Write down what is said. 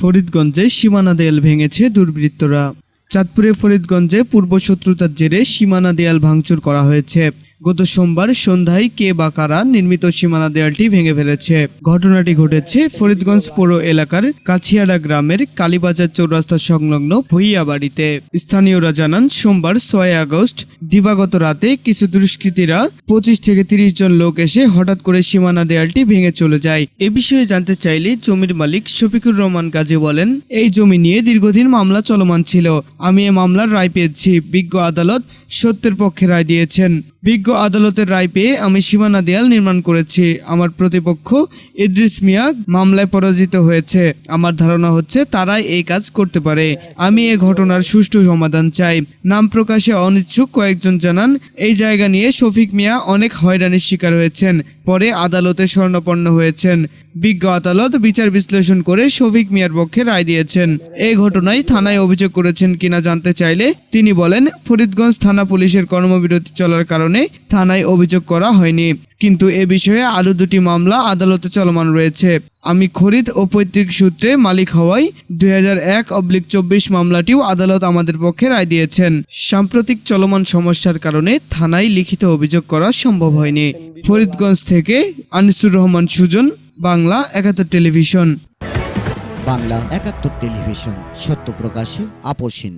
ফরিদগঞ্জে সীমানা দেয়াল ভেঙেছে দুর্বৃত্তরা। চাঁদপুরে ফরিদগঞ্জে পূর্ব শত্রুতার জেরে সীমানা দেয়াল ভাঙচুর করা হয়েছে। গত সোমবার সন্ধ্যায় কে বা কারা নির্মিত সীমানা দেয়ালটি ভেঙে ফেলেছে। ঘটনাটি ঘটেছে ফরিদগঞ্জ পৌর এলাকার কাছিয়াড়া গ্রামের কালীবাজার চৌরাস্তা সংলগ্ন ভুইয়া বাড়িতে স্থানীয়রা জানান, সোমবার ছয় আগস্ট, দিবাগত রাতে কিছু দুষ্কৃতীরা পঁচিশ থেকে তিরিশ জন লোক এসে হঠাৎ করে সীমানা দেয়ালটি ভেঙে চলে যায়। এ বিষয়ে জানতে চাইলে জমির মালিক শফিকুর রহমান গাজী বলেন, এই জমি নিয়ে দীর্ঘদিন মামলা চলমান ছিল। আমি এ মামলার রায় পেয়েছি। বিজ্ঞ আদালত সত্যের পক্ষে রায় দিয়েছেন। বিজ্ঞ আদালতের রায় পেয়ে আমি সীমানা দেয়াল নির্মাণ করেছি। আমার প্রতিপক্ষ ইদ্রিস মিয়া মামলায় পরাজিত হয়েছে। আমার ধারণা হচ্ছে তারাই এই কাজ করতে পারে। আমি এ ঘটনার সুষ্ঠু সমাধান চাই। নাম প্রকাশে অনিচ্ছুক কয়েকজন জানান, এই জায়গা নিয়ে শফিক মিয়া অনেক হয়রানির শিকার হয়েছেন। পরে আদালতে স্বর্ণপন্ন হয়েছেন। বিজ্ঞ আদালত বিচার বিশ্লেষণ করে শফিক মিয়ার পক্ষে রায় দিয়েছেন। এই ঘটনায় থানায় অভিযোগ করেছেন কিনা জানতে চাইলে তিনি বলেন, ফরিদগঞ্জ থানা পুলিশের কর্মবিরতি চলার কারণে থানায় অভিযোগ করা হয়নি। কিন্তু এ বিষয়ে আরও দুটি মামলা আদালতে চলমান রয়েছে। আমি খরিদ ও পৈতৃক সূত্রে মালিক হওয়ায় দুই হাজার এক অব্লিক চব্বিশ মামলাটিও আদালত আমাদের পক্ষে রায় দিয়েছেন। সাম্প্রতিক চলমান সমস্যার কারণে থানায় লিখিত অভিযোগ করা সম্ভব হয়নি। ফরিদগঞ্জ থেকে আনিসুর রহমান সুজন, বাংলা একাত্তর টেলিভিশন। বাংলা একাত্তর টেলিভিশন, সত্য প্রকাশে আপোষহীন